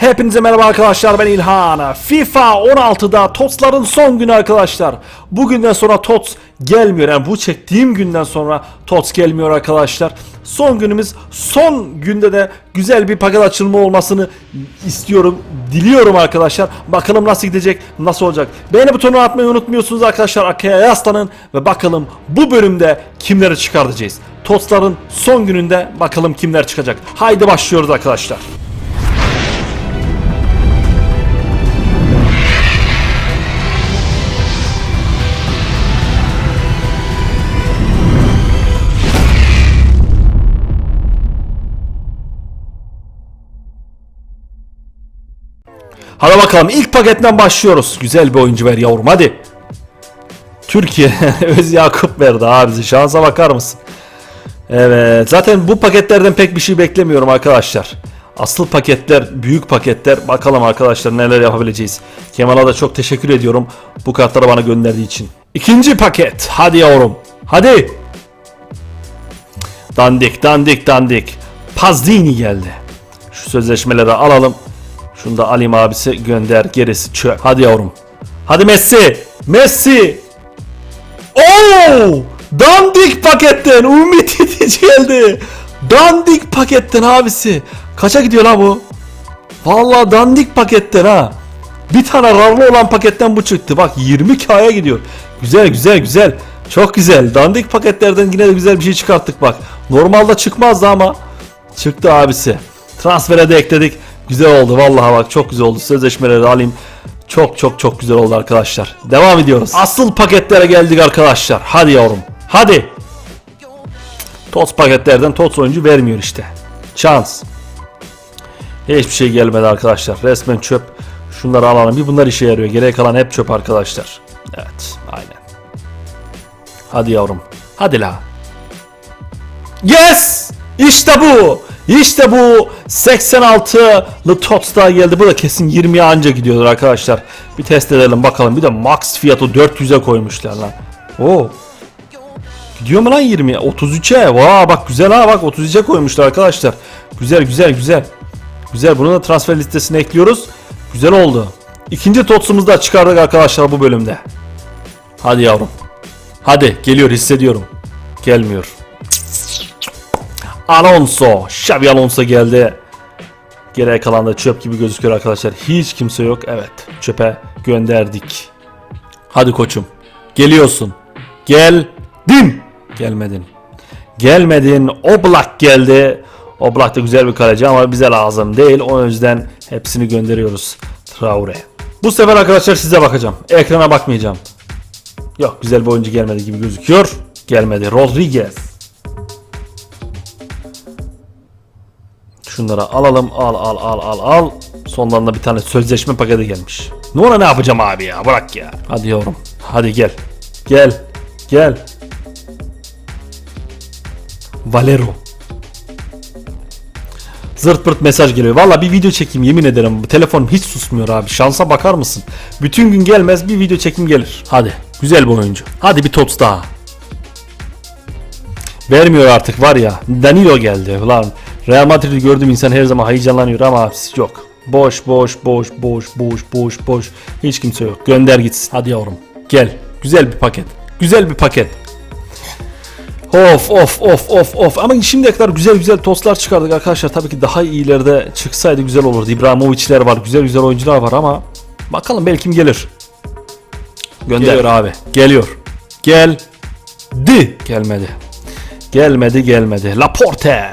Hepinize merhaba arkadaşlar ben İlhan. FIFA 16'da TOTS'ların son günü arkadaşlar. Bugünden sonra TOTS gelmiyor. Yani bu çektiğim günden sonra TOTS gelmiyor arkadaşlar. Son günümüz son günde de güzel bir paket açılma olmasını istiyorum. Diliyorum arkadaşlar. Bakalım nasıl gidecek, nasıl olacak. Beğeni butonuna atmayı unutmuyorsunuz arkadaşlar. Arkaya yaslanın ve bakalım bu bölümde kimleri çıkartacağız. TOTS'ların son gününde bakalım kimler çıkacak. Haydi başlıyoruz arkadaşlar. Hadi bakalım ilk paketten başlıyoruz. Güzel bir oyuncu ver yavrum hadi. Türkiye Öz Yakup verdi abi bize şansa bakar mısın? Evet zaten bu paketlerden pek bir şey beklemiyorum arkadaşlar. Asıl paketler büyük paketler bakalım arkadaşlar neler yapabileceğiz. Kemal'a da çok teşekkür ediyorum bu kartları bana gönderdiği için. İkinci paket hadi yavrum hadi. Dandik dandik dandik. Pazdini geldi. Şu sözleşmeleri alalım. Şunu da alayım abisi gönder gerisi çöp. Hadi yavrum. Hadi Messi. Messi. Oo! Dandik paketten Ümit Yetici geldi. Dandik paketten abisi. Kaça gidiyor la bu? Vallahi dandik paketten ha. Bir tane rarlı olan paketten bu çıktı. Bak 20k'ya gidiyor. Güzel güzel güzel. Çok güzel. Dandik paketlerden yine de güzel bir şey çıkarttık bak. Normalde çıkmazdı ama çıktı abisi. Transfere de ekledik. Güzel oldu vallahi bak çok güzel oldu. Sözleşmeleri alayım. Çok çok çok güzel oldu arkadaşlar. Devam ediyoruz. Asıl paketlere geldik arkadaşlar. Hadi yavrum. Hadi. TOTS paketlerden TOTS oyuncu vermiyor işte. Şans. Hiçbir şey gelmedi arkadaşlar. Resmen çöp. Şunları alalım. Bir bunlar işe yarıyor. Geriye kalan hep çöp arkadaşlar. Evet. Aynen. Hadi yavrum. Hadi la. Yes! İşte bu. İşte bu 86'lı TOTS daha geldi. Bu da kesin 20'ye anca gidiyordur arkadaşlar. Bir test edelim bakalım. Bir de max fiyatı 400'e koymuşlar lan. Oo. Gidiyor mu lan 20'ye? 33'e. Vaa bak güzel ha bak 33'e koymuşlar arkadaşlar. Güzel güzel güzel. Güzel bunu da transfer listesine ekliyoruz. Güzel oldu. İkinci TOTS'umuzu da çıkardık arkadaşlar bu bölümde. Hadi yavrum. Hadi geliyor hissediyorum. Gelmiyor. Alonso. Xabi Alonso geldi. Geriye kalan da çöp gibi gözüküyor arkadaşlar. Hiç kimse yok. Evet. Çöpe gönderdik. Hadi koçum. Geliyorsun. Geldin. Gelmedin. Gelmedin. Oblak geldi. Oblak da güzel bir kaleci ama bize lazım değil. O yüzden hepsini gönderiyoruz. Traore. Bu sefer arkadaşlar size bakacağım. Ekrana bakmayacağım. Yok güzel bir oyuncu gelmedi gibi gözüküyor. Gelmedi. Rodriguez. Şunları alalım. Al al al al al. Sondan da bir tane sözleşme paketi gelmiş. Ne ona ne yapacağım abi ya? Bırak ya. Hadi yavrum. Hadi gel. Gel. Gel. Valero. Zırt pırt mesaj geliyor. Valla bir video çekeyim yemin ederim. Telefonum hiç susmuyor abi. Şansa bakar mısın? Bütün gün gelmez bir video çekim gelir. Hadi. Güzel bir oyuncu. Hadi bir tots daha. Vermiyor artık var ya. Danilo geldi. Ulan Real Madrid'i gördüğüm insan her zaman heyecanlanıyor ama yok. Boş boş boş boş boş boş boş. Hiç kimse yok. Gönder gitsin. Hadi yavrum. Gel. Güzel bir paket. Güzel bir paket. Of of of of of ama şimdiye kadar güzel güzel tostlar çıkardık arkadaşlar. Tabii ki daha iyilerde çıksaydı güzel olurdu. İbrahimovic'ler var, güzel güzel oyuncular var ama bakalım belki kim gelir. Gönder. Geliyor abi. Geliyor. Geldi. Gelmedi. Gelmedi gelmedi. Laporte.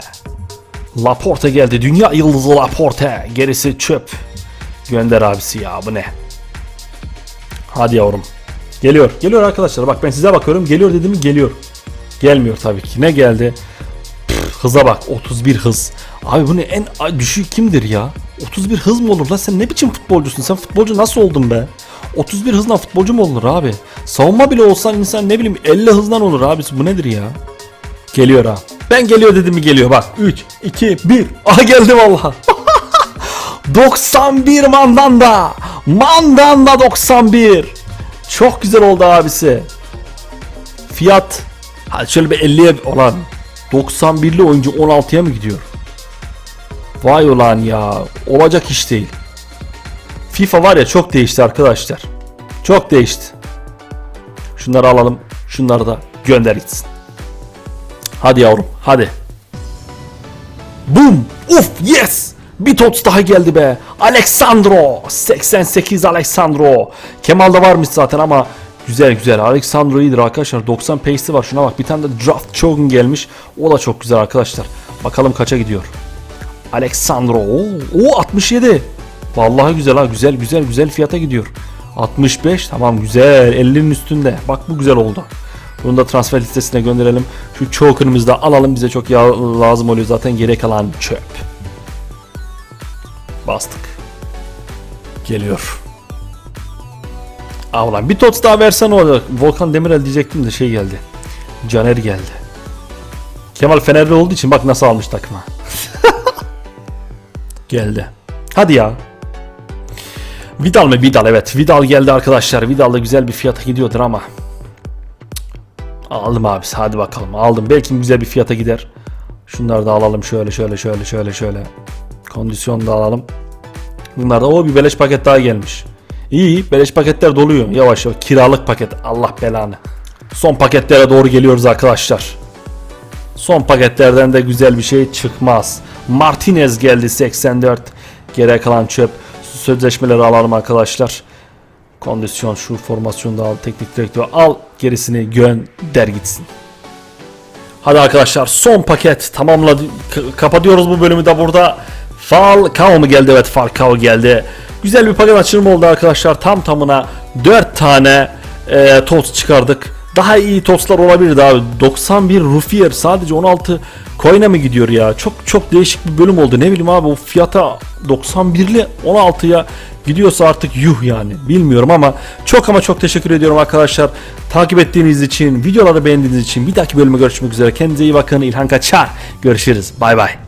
Laporte geldi. Dünya yıldızı Laporte. Gerisi çöp. Gönder abisi ya bu ne? Hadi yavrum. Geliyor. Geliyor arkadaşlar. Bak ben size bakıyorum. Geliyor dedim geliyor. Gelmiyor tabii ki. Ne geldi? Pff, hıza bak. 31 hız. Abi bu ne en düşük kimdir ya? 31 hız mı olur lan? Sen ne biçim futbolcusun? Sen futbolcu nasıl oldun be? 31 hızla futbolcu mu olur abi? Savunma bile olsan insan ne bileyim 50 hızdan olur abi. Bu nedir ya? Geliyor ha. Ben geliyor dedim mi geliyor bak. 3, 2, 1. Aha geldi valla. 91 Mandanda. Mandanda 91. Çok güzel oldu abisi. Fiyat. Hadi şöyle bir 50'ye olan. 91'li oyuncu 16'ya mı gidiyor? Vay ulan ya. Olacak iş değil. FIFA var ya çok değişti arkadaşlar. Çok değişti. Şunları alalım. Şunları da gönder gitsin. Hadi yavrum hadi. Boom! Uf yes! Bir tots daha geldi be. Alexandro. 88 Alexandro. Kemal'da varmış zaten ama güzel güzel. Alexandro iyidir arkadaşlar. 90 pace'i var. Şuna bak. Bir tane de draft chogun gelmiş. O da çok güzel arkadaşlar. Bakalım kaça gidiyor. Alexandro. Oo 67. Vallahi güzel ha. Güzel güzel güzel fiyata gidiyor. 65 tamam güzel 50'nin üstünde. Bak bu güzel oldu. Bunu da transfer listesine gönderelim. Şu choker'ımızı da alalım. Bize çok yağ lazım oluyor zaten. Geri kalan çöp. Bastık. Geliyor. Aa ulan bir tots daha versen olacak. Volkan Demirel diyecektim de şey geldi. Caner geldi. Kemal Fenerli olduğu için bak nasıl almış takıma. geldi. Hadi ya. Vidal mı? Vidal evet. Vidal geldi arkadaşlar. Vidal da güzel bir fiyata gidiyordur ama. Aldım abisi hadi bakalım aldım. Belki güzel bir fiyata gider. Şunları da alalım şöyle şöyle şöyle şöyle şöyle. Kondisyon da alalım. Bunlar da o bir beleş paket daha gelmiş. İyi beleş paketler doluyor yavaş yavaş. Kiralık paket Allah belanı. Son paketlere doğru geliyoruz arkadaşlar. Son paketlerden de güzel bir şey çıkmaz. Martinez geldi 84. Geriye kalan çöp. Sözleşmeleri alalım arkadaşlar. Kondisyon şu formasyonu da al. Teknik direktör al. Gerisini gönder gitsin. Hadi arkadaşlar son paket tamamladı. K- kapatıyoruz bu bölümü de burada. Falcao mu geldi? Evet Falcao geldi. Güzel bir paket açılımı oldu arkadaşlar. Tam tamına 4 tane e, tost çıkardık. Daha iyi tostlar olabilirdi abi. 91 Rufier sadece 16 coin'e mi gidiyor ya? Çok çok değişik bir bölüm oldu. Ne bileyim abi o fiyata 91'li 16'ya gidiyorsa artık yuh yani. Bilmiyorum ama çok ama çok teşekkür ediyorum arkadaşlar. Takip ettiğiniz için, videoları beğendiğiniz için bir dahaki bölüme görüşmek üzere. Kendinize iyi bakın. İlhan Kaçar. Görüşürüz. Bay bay.